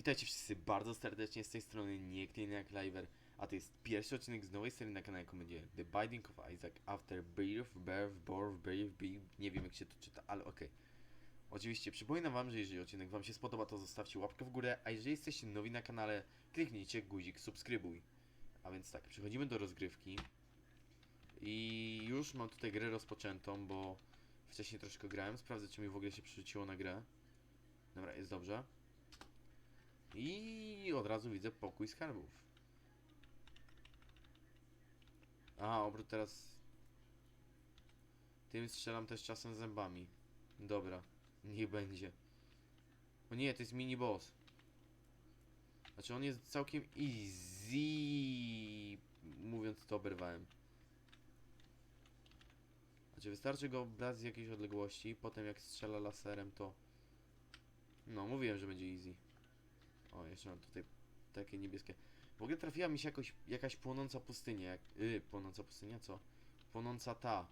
Witajcie wszyscy bardzo serdecznie z tej strony nie kto jak Liver, a to jest pierwszy odcinek z nowej serii na kanale, będzie The Binding of Isaac After Birth, Birth, Birth, Birth, Birth, nie wiem jak się to czyta, ale okej. Oczywiście przypominam wam, że jeżeli odcinek wam się spodoba, to zostawcie łapkę w górę, a jeżeli jesteście nowi na kanale, kliknijcie guzik subskrybuj. A więc tak, przechodzimy do rozgrywki. I już mam tutaj grę rozpoczętą, bo wcześniej troszkę grałem, sprawdzę czy mi w ogóle się przerzuciło na grę. Dobra, jest dobrze. I od razu widzę pokój skarbów. A, obrót teraz... Tym strzelam też czasem zębami. Dobra, niech będzie. O nie, to jest mini boss. Znaczy on jest całkiem easy. Mówiąc to oberwałem. Znaczy wystarczy go brać z jakiejś odległości, potem jak strzela laserem to... No, mówiłem, że będzie easy. O, jeszcze mam tutaj takie niebieskie. W ogóle trafiła mi się jakoś, jakaś płonąca pustynia. Jak, yy, płonąca pustynia, co? Płonąca ta.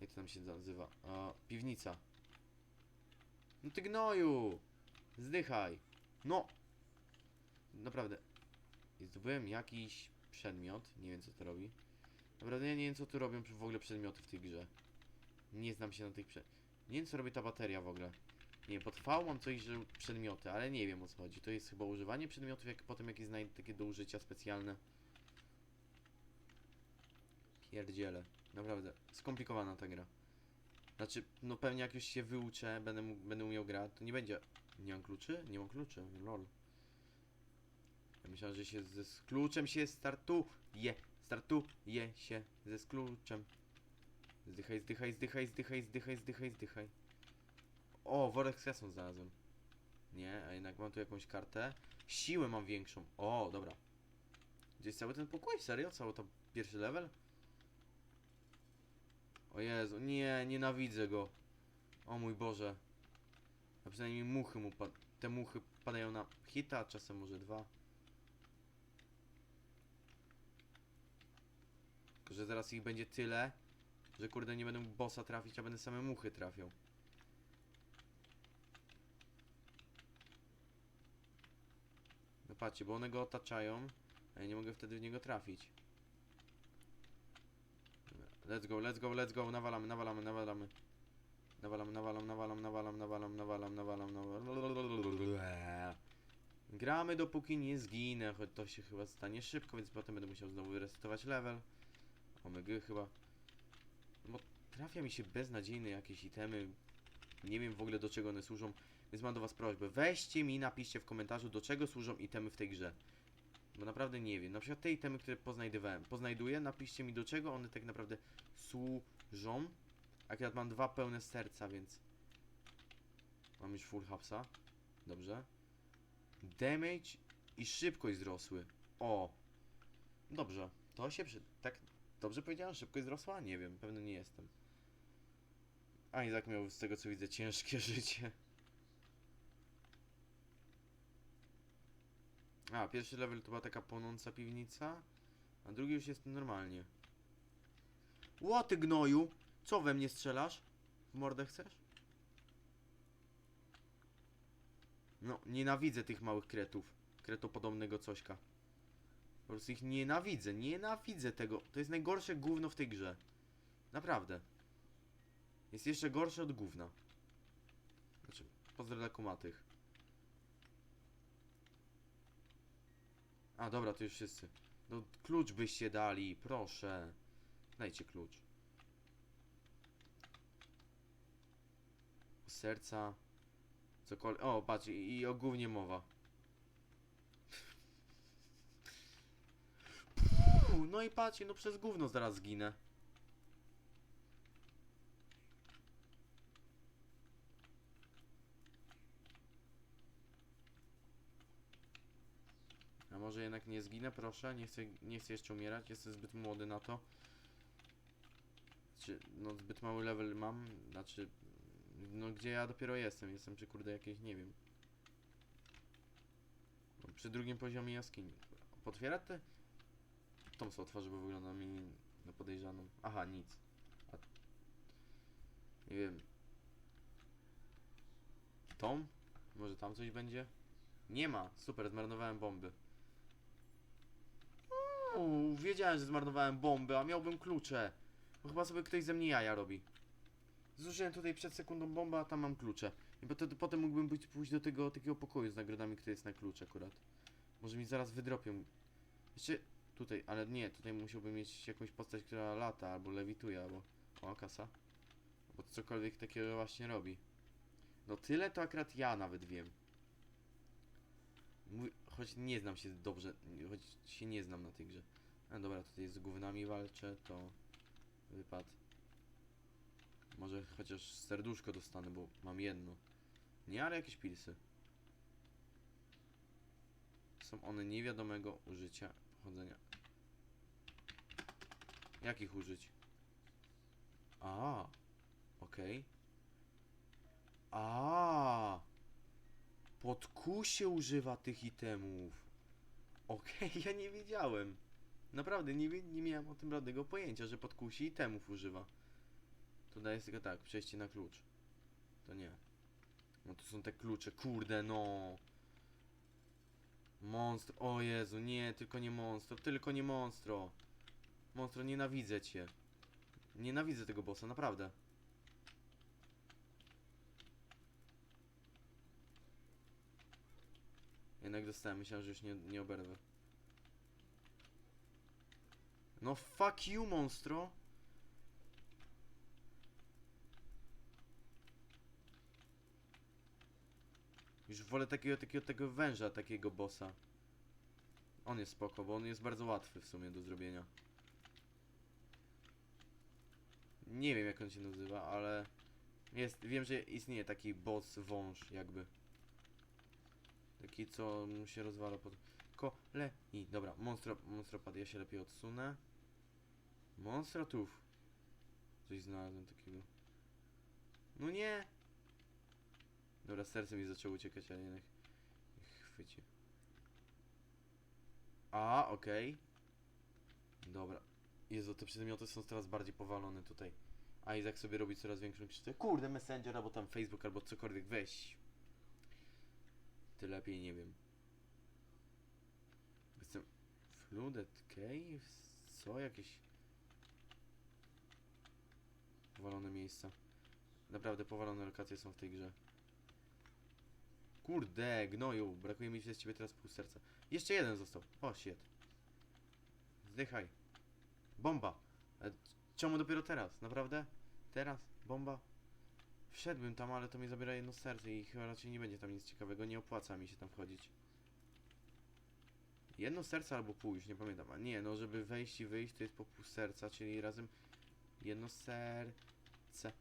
Jak to tam się nazywa? A, piwnica. No ty gnoju! Zdychaj! No! Naprawdę. Zdobyłem jakiś przedmiot. Nie wiem co to robi. Naprawdę ja nie wiem co tu robią w ogóle przedmioty w tej grze. Nie znam się na tych prze... Nie wiem co robi ta bateria w ogóle. Nie, pod V mam coś, że przedmioty, ale nie wiem o co chodzi. To jest chyba używanie przedmiotów, jak potem jakieś znajdę takie do użycia specjalne. Pierdziele. Naprawdę, skomplikowana ta gra. Znaczy, no pewnie jak już się wyuczę, będę, będę umiał grać, to nie będzie... Nie mam kluczy? Nie mam kluczy, lol. Ja myślałem, że się ze z kluczem się startuje. Startuje się ze z kluczem. Zdychaj, zdychaj, zdychaj, zdychaj, zdychaj, zdychaj, zdychaj. O, worek z kasą znalazłem. Nie, a jednak mam tu jakąś kartę. Siłę mam większą. O, dobra. Gdzie jest cały ten pokój? Serio? Cały to pierwszy level? O Jezu, nie, nienawidzę go. O mój Boże. A przynajmniej muchy mu pad... Te muchy padają na hita, czasem może dwa. Tylko, że zaraz ich będzie tyle, że kurde nie będę bossa trafić, a będę same muchy trafiał. Patrzcie, bo one go otaczają, a ja nie mogę wtedy w niego trafić. Let's go, let's go, let's go, nawalamy, nawalamy, nawalamy. Nawalam, nawalam, nawalam, nawalam, nawalam, nawalam, nawalam, nawalam. Gramy dopóki nie zginę, choć to się chyba stanie szybko, więc potem będę musiał znowu resetować level. Omega chyba. Bo trafia mi się beznadziejne jakieś itemy. Nie wiem w ogóle do czego one służą. Więc mam do was prośbę, weźcie mi, napiszcie w komentarzu, do czego służą itemy w tej grze. Bo naprawdę nie wiem. Na przykład te itemy, które poznajdywałem. Poznajduję, napiszcie mi do czego one tak naprawdę służą. Akurat mam dwa pełne serca, więc... Mam już full hapsa. Dobrze. Damage i szybkość wzrosły. O! Dobrze. To się przy... Tak dobrze powiedziałem? Szybkość wzrosła? Nie wiem, pewnie nie jestem. A Izak miał z tego co widzę ciężkie życie. A, pierwszy level to była taka płonąca piwnica, a drugi już jest normalnie. Ło ty gnoju! Co we mnie strzelasz? W mordę chcesz? No, nienawidzę tych małych kretów. Kretopodobnego cośka. Po prostu ich nienawidzę, nienawidzę tego. To jest najgorsze gówno w tej grze. Naprawdę. Jest jeszcze gorsze od gówna. Znaczy, pozdro dla kumatych. A, dobra, to już wszyscy. No, klucz byście dali, proszę. Dajcie klucz. Serca. Cokolwiek. O, patrz, i, i o gównie mowa. Puh, no i patrzcie, no przez gówno zaraz zginę. Może jednak nie zginę, proszę? Nie chcę, nie chcę jeszcze umierać, jestem zbyt młody na to. Czy, no zbyt mały level mam, znaczy... No gdzie ja dopiero jestem? Jestem przy kurde jakiejś, nie wiem. No, przy drugim poziomie jaskini. Potwiera te... Tą co otworzy, bo wygląda mi na podejrzaną. Aha, nic. A... Nie wiem. Tom? Może tam coś będzie? Nie ma. Super, zmarnowałem bomby. Uuu, wiedziałem, że zmarnowałem bomby, a miałbym klucze. Bo chyba sobie ktoś ze mnie jaja robi. Zużyłem tutaj przed sekundą bombę, a tam mam klucze. I potem, potem mógłbym być, pójść do tego takiego pokoju z nagrodami, który jest na klucz akurat. Może mi zaraz wydropią. Jeszcze tutaj, ale nie, tutaj musiałbym mieć jakąś postać, która lata, albo lewituje, albo... O, kasa. Albo cokolwiek takiego właśnie robi. No tyle to akurat ja nawet wiem. Mój, choć nie znam się dobrze, choć się nie znam na tej grze. A dobra, tutaj z gównami walczę, to wypad. Może chociaż serduszko dostanę, bo mam jedno. Nie, ale jakieś pilsy. Są one niewiadomego użycia pochodzenia. Jakich użyć? A, okej. A, pod się używa tych itemów. Okej, ja nie wiedziałem. Naprawdę, nie, nie miałem o tym żadnego pojęcia, że pod Q itemów używa. To daje tylko tak, przejście na klucz. To nie. No to są te klucze, kurde no. Monstro, o Jezu, nie, tylko nie monstro, tylko nie monstro. Monstro, nienawidzę cię. Nienawidzę tego bossa, naprawdę. Jednak dostałem, myślałem, że już nie, nie oberwę. No fuck you, monstro. Już wolę takiego, takiego, tego węża, takiego bossa. On jest spoko, bo on jest bardzo łatwy w sumie do zrobienia. Nie wiem jak on się nazywa, ale jest, wiem, że istnieje taki boss wąż jakby. Taki co mu się rozwala pod... Kole... I dobra, monstro, monstro padł, ja się lepiej odsunę. Monstratów. Coś znalazłem takiego. No nie! Dobra, serce mi zaczęło uciekać, ale jednak chwyci. A, okej. Dobra. Jezu, te przedmioty są coraz bardziej powalone tutaj. A Izak sobie robi coraz większą krzywdę. Kurde, Messenger, albo tam Facebook, albo cokolwiek, weź. Ty lepiej nie wiem. Jestem... Flooded Caves? Co? Jakieś... Powalone miejsca. Naprawdę powalone lokacje są w tej grze. Kurde, gnoju, brakuje mi z ciebie teraz pół serca. Jeszcze jeden został. O, shit. Zdychaj. Bomba. E, czemu dopiero teraz? Naprawdę? Teraz? Bomba? Wszedłbym tam, ale to mi zabiera jedno serce i chyba raczej nie będzie tam nic ciekawego. Nie opłaca mi się tam wchodzić. Jedno serce albo pół, już nie pamiętam. A nie, no żeby wejść i wyjść to jest po pół serca, czyli razem jedno serce.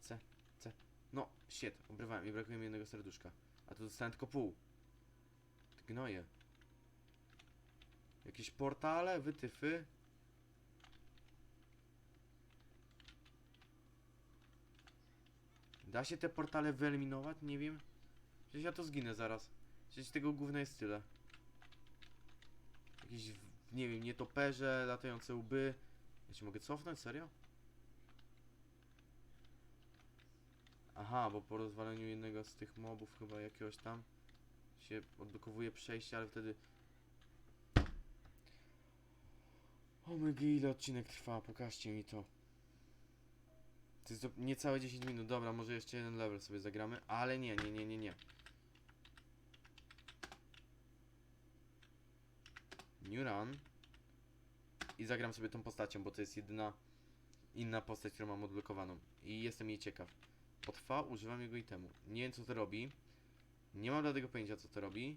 C, C. No, shit, obrywałem i brakuje mi jednego serduszka. A tu dostałem tylko pół. Gnoje. Jakieś portale, wytyfy. Da się te portale wyeliminować? Nie wiem. Przecież ja to zginę zaraz. Przecież tego gówna jest tyle. Jakieś, nie wiem, nietoperze, latające łby. Ja się mogę cofnąć? Serio? Aha, bo po rozwaleniu jednego z tych mobów chyba jakiegoś tam się odblokowuje przejście, ale wtedy... O my ile odcinek trwa, pokażcie mi to. To jest niecałe 10 minut, dobra, może jeszcze jeden level sobie zagramy, ale nie, nie, nie, nie, nie. New run. I zagram sobie tą postacią, bo to jest jedyna inna postać, którą mam odblokowaną. I jestem jej ciekaw. Potrwa, używam jego itemu. Nie wiem co to robi. Nie mam dlatego pojęcia co to robi.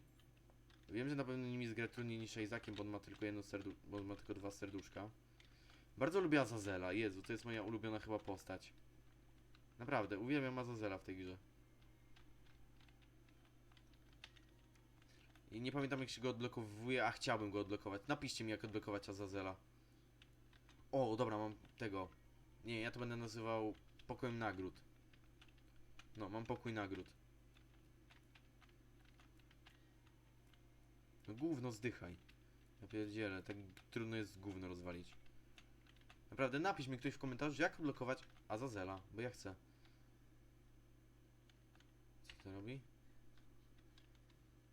Wiem, że na pewno nimi jest gra trudniej niż Isaaciem, bo on ma tylko jedno serdu bo on ma tylko dwa serduszka. Bardzo lubię Azazela, Jezu, to jest moja ulubiona chyba postać. Naprawdę, uwielbiam Azazela w tej grze. I nie pamiętam jak się go odblokowuje, a chciałbym go odblokować. Napiszcie mi jak odblokować Azazela. O, dobra, mam tego. Nie, ja to będę nazywał pokojem nagród. No, mam pokój nagród. No gówno zdychaj. Ja pierdzielę, tak trudno jest gówno rozwalić. Naprawdę, napisz mi ktoś w komentarzu, jak odblokować Azazela, bo ja chcę. Co to robi?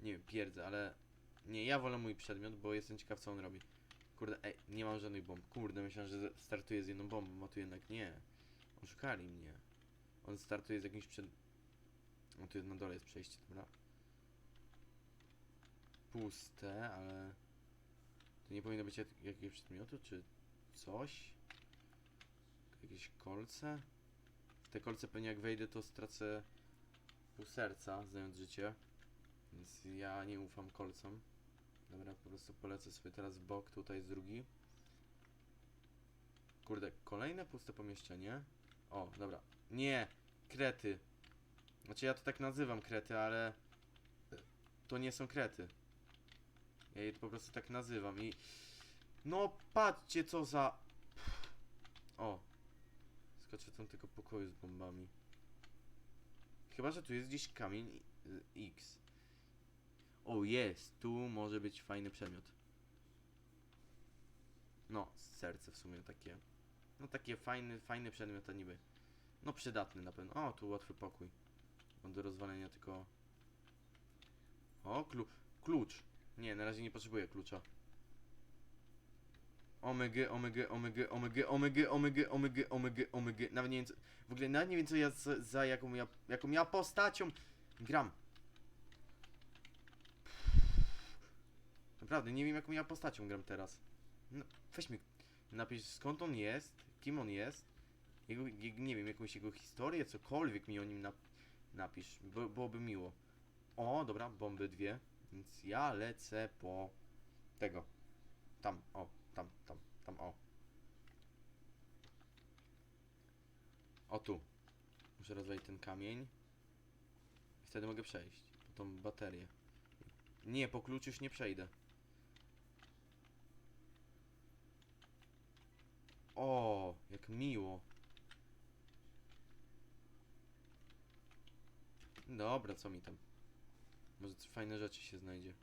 Nie wiem, pierdzę, ale... Nie, ja wolę mój przedmiot, bo jestem ciekaw co on robi. Kurde, ej, nie mam żadnych bomb. Kurde, myślałem, że startuje z jedną bombą, a tu jednak nie. Oszukali mnie. On startuje z jakimś przed... O, tu na dole jest przejście, dobra. Puste, ale... Tu nie powinno być jak- jakiegoś przedmiotu, czy coś? Jakieś kolce? Te kolce pewnie jak wejdę, to stracę pół serca, znając życie. Więc ja nie ufam kolcom. Dobra, po prostu polecę sobie teraz w bok, tutaj jest drugi. Kurde, kolejne puste pomieszczenie. O, dobra. Nie! Krety. Znaczy ja to tak nazywam krety, ale... To nie są krety. Ja je po prostu tak nazywam i... No patrzcie co za... O. Skoczę tam tego pokoju z bombami. Chyba, że tu jest gdzieś kamień i- X. O, jest! Tu może być fajny przedmiot. No, serce w sumie takie. No takie fajny, fajny przedmiot, a niby. No przydatny na pewno. O, tu łatwy pokój. On do rozwalenia tylko... O, klu klucz. Nie, na razie nie potrzebuję klucza. Omega, omega, omega, omega, omega, omega, omega, omega, omega. Nawet nie wiem co, w ogóle nawet nie wiem co ja za, za jaką ja, jaką ja postacią gram. Naprawdę, nie wiem jaką ja postacią gram teraz. No, napisz skąd on jest, kim on jest. Jego, je- nie wiem, jakąś jego historię, cokolwiek mi o nim nap napisz. By, byłoby miło. O, dobra, bomby dwie. Więc ja lecę po tego. Tam, o, tam, tam, tam, o. O tu. Muszę rozwalić ten kamień. I wtedy mogę przejść. Po tą baterię. Nie, po klucz już nie przejdę. O, jak miło. Dobra, co mi tam? Może fajne rzeczy się znajdzie.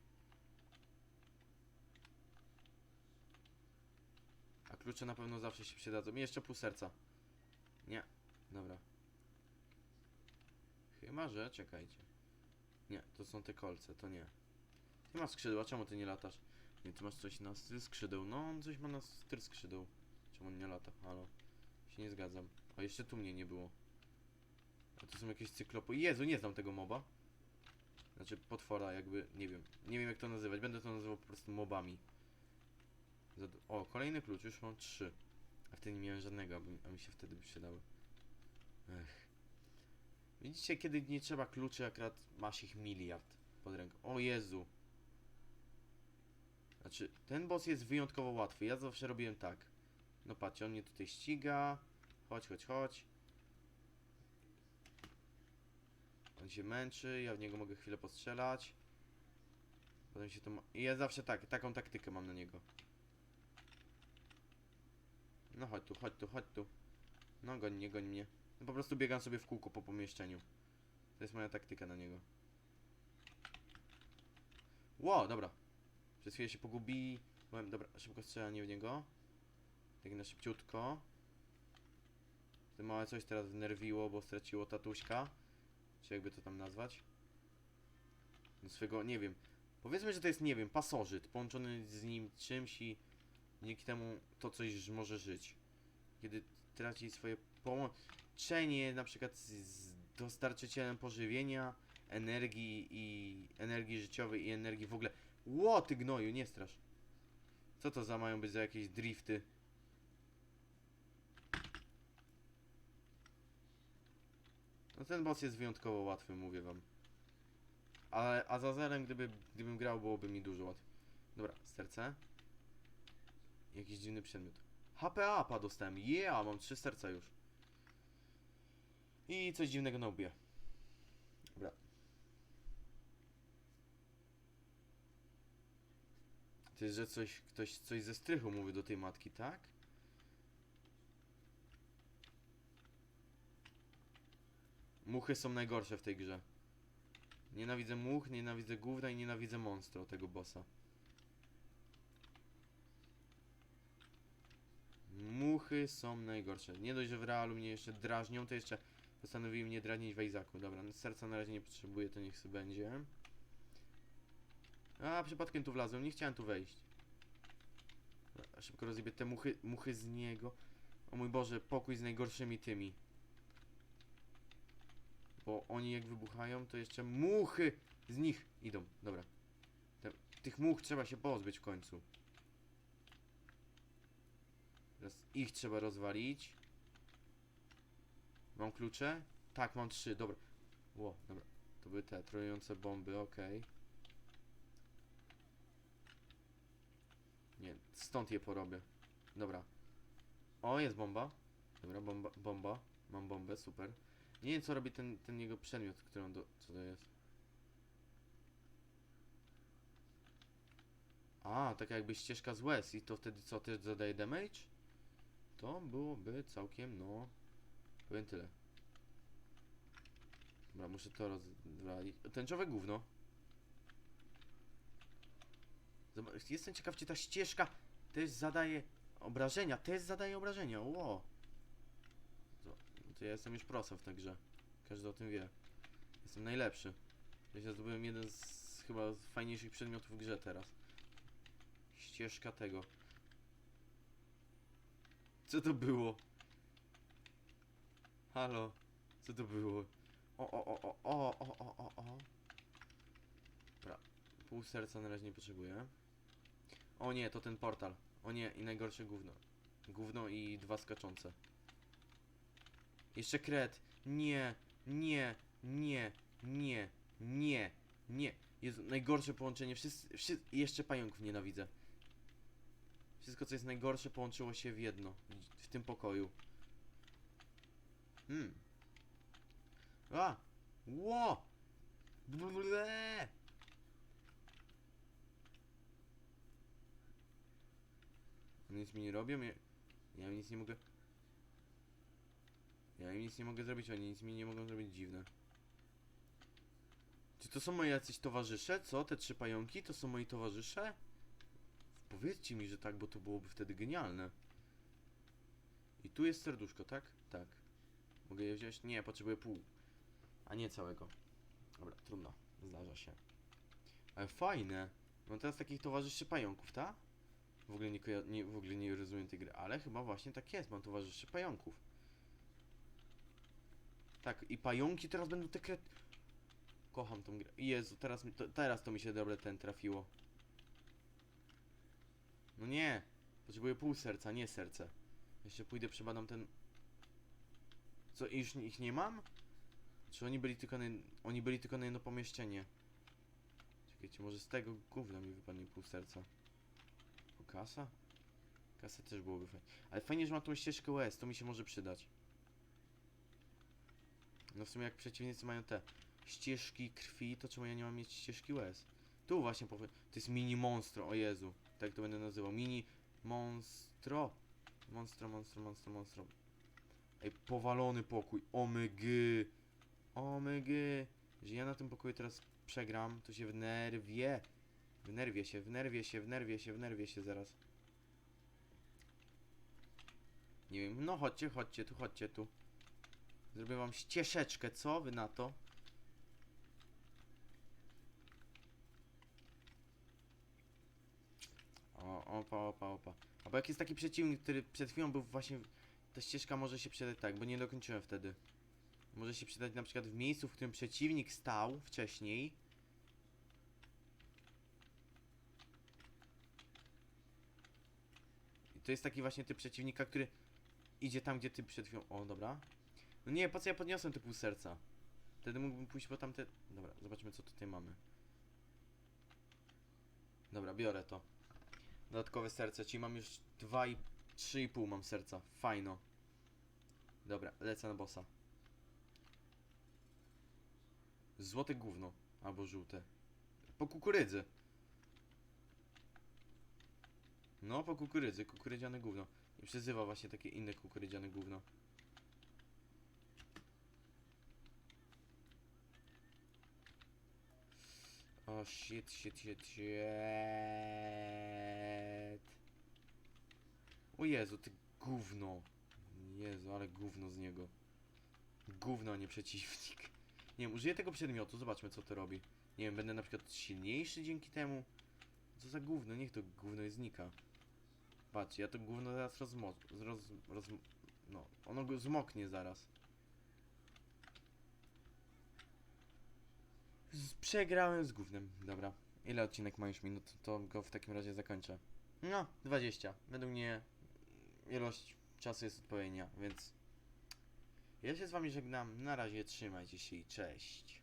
Klucze na pewno zawsze się przydadzą. I jeszcze pół serca. Nie. Dobra. Chyba, że... Czekajcie. Nie, to są te kolce, to nie. Ty masz skrzydła, czemu ty nie latasz? Nie, ty masz coś na styl skrzydeł. No, on coś ma na styl skrzydeł. Czemu on nie lata? Halo. Się nie zgadzam. O, jeszcze tu mnie nie było. A to są jakieś cyklopy. Jezu, nie znam tego moba. Znaczy potwora jakby, nie wiem. Nie wiem jak to nazywać. Będę to nazywał po prostu mobami. O, kolejny klucz, już mam trzy. A wtedy nie miałem żadnego, a mi- się wtedy by przydały. Ech. Widzicie, kiedy nie trzeba kluczy, akurat masz ich miliard pod ręką. O Jezu. Znaczy, ten boss jest wyjątkowo łatwy. Ja zawsze robiłem tak. No patrzcie, on mnie tutaj ściga. Chodź, chodź, chodź. On się męczy, ja w niego mogę chwilę postrzelać. Potem się to ma... Ja zawsze tak, taką taktykę mam na niego. No chodź tu, chodź tu, chodź tu. No goń mnie, goń mnie. No po prostu biegam sobie w kółko po pomieszczeniu. To jest moja taktyka na niego. Ło, dobra. Przez chwilę się pogubi. Byłem, dobra, szybko strzelanie w niego. Tak na szybciutko. To małe coś teraz wnerwiło, bo straciło tatuśka. Czy jakby to tam nazwać? No swego, nie wiem. Powiedzmy, że to jest, nie wiem, pasożyt połączony z nim czymś i dzięki temu to coś może żyć. Kiedy traci swoje połączenie na przykład z, dostarczycielem pożywienia, energii i energii życiowej i energii w ogóle. Ło, ty gnoju, nie strasz. Co to za mają być za jakieś drifty? No ten boss jest wyjątkowo łatwy, mówię wam. Ale Azazelem, gdyby, gdybym grał, byłoby mi dużo łatwiej. Dobra, serce. Jakiś dziwny przedmiot. HP apa dostałem. Yeah, mam trzy serca już. I coś dziwnego na łbie. Dobra. To jest, że coś, ktoś coś ze strychu mówi do tej matki, tak? Muchy są najgorsze w tej grze. Nienawidzę much, nienawidzę gówna i nienawidzę monstro tego bossa. Muchy są najgorsze. Nie dość, że w realu mnie jeszcze drażnią, to jeszcze postanowiły mnie drażnić w. Dobra, no serca na razie nie potrzebuję, to niech sobie będzie. A, przypadkiem tu wlazłem, nie chciałem tu wejść. Szybko rozjebię te muchy, muchy z niego. O mój Boże, pokój z najgorszymi tymi. Bo oni jak wybuchają, to jeszcze muchy z nich idą. Dobra. Tych much trzeba się pozbyć w końcu. Teraz ich trzeba rozwalić. Mam klucze? Tak, mam trzy, dobra. Ło, dobra. To były te trojujące bomby, okej. Nie, stąd je porobię. Dobra. O, jest bomba. Dobra, bomba, bomba. Mam bombę, super. Nie wiem, co robi ten, ten jego przedmiot, który on do... Co to jest? A, taka jakby ścieżka z łez i to wtedy co, też zadaje damage? To byłoby całkiem, no... Powiem tyle. Dobra, muszę to rozwalić. Tęczowe gówno. Zobacz, Jestem ciekaw, czy ta ścieżka też zadaje obrażenia. Też zadaje obrażenia, ło. To, to ja jestem już prosa w tej grze. Każdy o tym wie. Jestem najlepszy. Ja się zdobyłem jeden z chyba fajniejszych przedmiotów w grze teraz. Ścieżka tego. Co to było? Halo? Co to było? O, o, o, o, o, o, o, o, o. Dobra. Pół serca na razie nie potrzebuję. O nie, to ten portal. O nie, i najgorsze gówno. Gówno i dwa skaczące. Jeszcze kret. Nie, nie, nie, nie, nie, nie. Jezu, najgorsze połączenie. Wszyscy, wszyscy, jeszcze pająków nienawidzę. Wszystko, co jest najgorsze, połączyło się w jedno. W, tym pokoju. Hmm. A! Ło! Ble! Nic mi nie robią, ja, ja nic nie mogę... Ja im nic nie mogę zrobić, oni nic mi nie mogą zrobić dziwne. Czy to są moi jacyś towarzysze? Co? Te trzy pająki? To są moi towarzysze? Powiedzcie mi, że tak, bo to byłoby wtedy genialne. I tu jest serduszko, tak? Tak. Mogę je wziąć? Nie, potrzebuję pół. A nie całego. Dobra, trudno. Zdarza się. Ale fajne. Mam teraz takich towarzyszy pająków, tak? W ogóle nie, nie, w ogóle nie rozumiem tej gry, ale chyba właśnie tak jest. Mam towarzyszy pająków. Tak, i pająki teraz będą te kret... Kocham tą grę. Jezu, teraz, to, teraz to mi się dobre ten trafiło. No nie. Potrzebuję pół serca, nie serce. Jeszcze pójdę, przebadam ten... Co, już ich nie mam? Czy oni byli tylko na, oni byli tylko na jedno pomieszczenie? Czekajcie, może z tego gówna mi wypadnie pół serca. Kasa? Kasa też byłoby fajnie. Ale fajnie, że mam tą ścieżkę US, to mi się może przydać. No w sumie jak przeciwnicy mają te ścieżki krwi, to czemu ja nie mam mieć ścieżki łez? Tu właśnie powie... To jest mini monstro, o Jezu. Tak to będę nazywał. Mini monstro. Monstro, monstro, monstro, monstro. Ej, powalony pokój. Omygy. Omygy. Że ja na tym pokoju teraz przegram, to się wnerwię. Wnerwię się, wnerwię się, wnerwię się, wnerwię się zaraz. Nie wiem, no chodźcie, chodźcie tu, chodźcie tu. Zrobię wam ścieżeczkę, co wy na to? O, opa, opa, opa. A bo jak jest taki przeciwnik, który przed chwilą był właśnie... Ta ścieżka może się przydać tak, bo nie dokończyłem wtedy. Może się przydać na przykład w miejscu, w którym przeciwnik stał wcześniej. I to jest taki właśnie typ przeciwnika, który idzie tam, gdzie ty przed chwilą... O, dobra. No nie, po co ja podniosłem te pół serca? Wtedy mógłbym pójść po tamte... Dobra, zobaczmy co tutaj mamy. Dobra, biorę to. Dodatkowe serce, czyli mam już dwa i... trzy i pół mam serca. Fajno. Dobra, lecę na bossa. Złote gówno. Albo żółte. Po kukurydzy. No, po kukurydzy. Kukurydziane gówno. I przyzywa właśnie takie inne kukurydziane gówno. O shit, shit, shit, shit. O Jezu, ty gówno. Jezu, ale gówno z niego. Gówno, a nie przeciwnik. Nie wiem, użyję tego przedmiotu, zobaczmy co to robi. Nie wiem, będę na przykład silniejszy dzięki temu. Co za gówno, niech to gówno i znika. Patrz, ja to gówno zaraz rozmo... Roz, roz, no, ono go zmoknie zaraz. Przegrałem z gównem. Dobra. Ile odcinek ma już minut? To go w takim razie zakończę. No, 20. Według mnie ilość czasu jest odpowiednia, więc... Ja się z wami żegnam. Na razie trzymajcie się i cześć.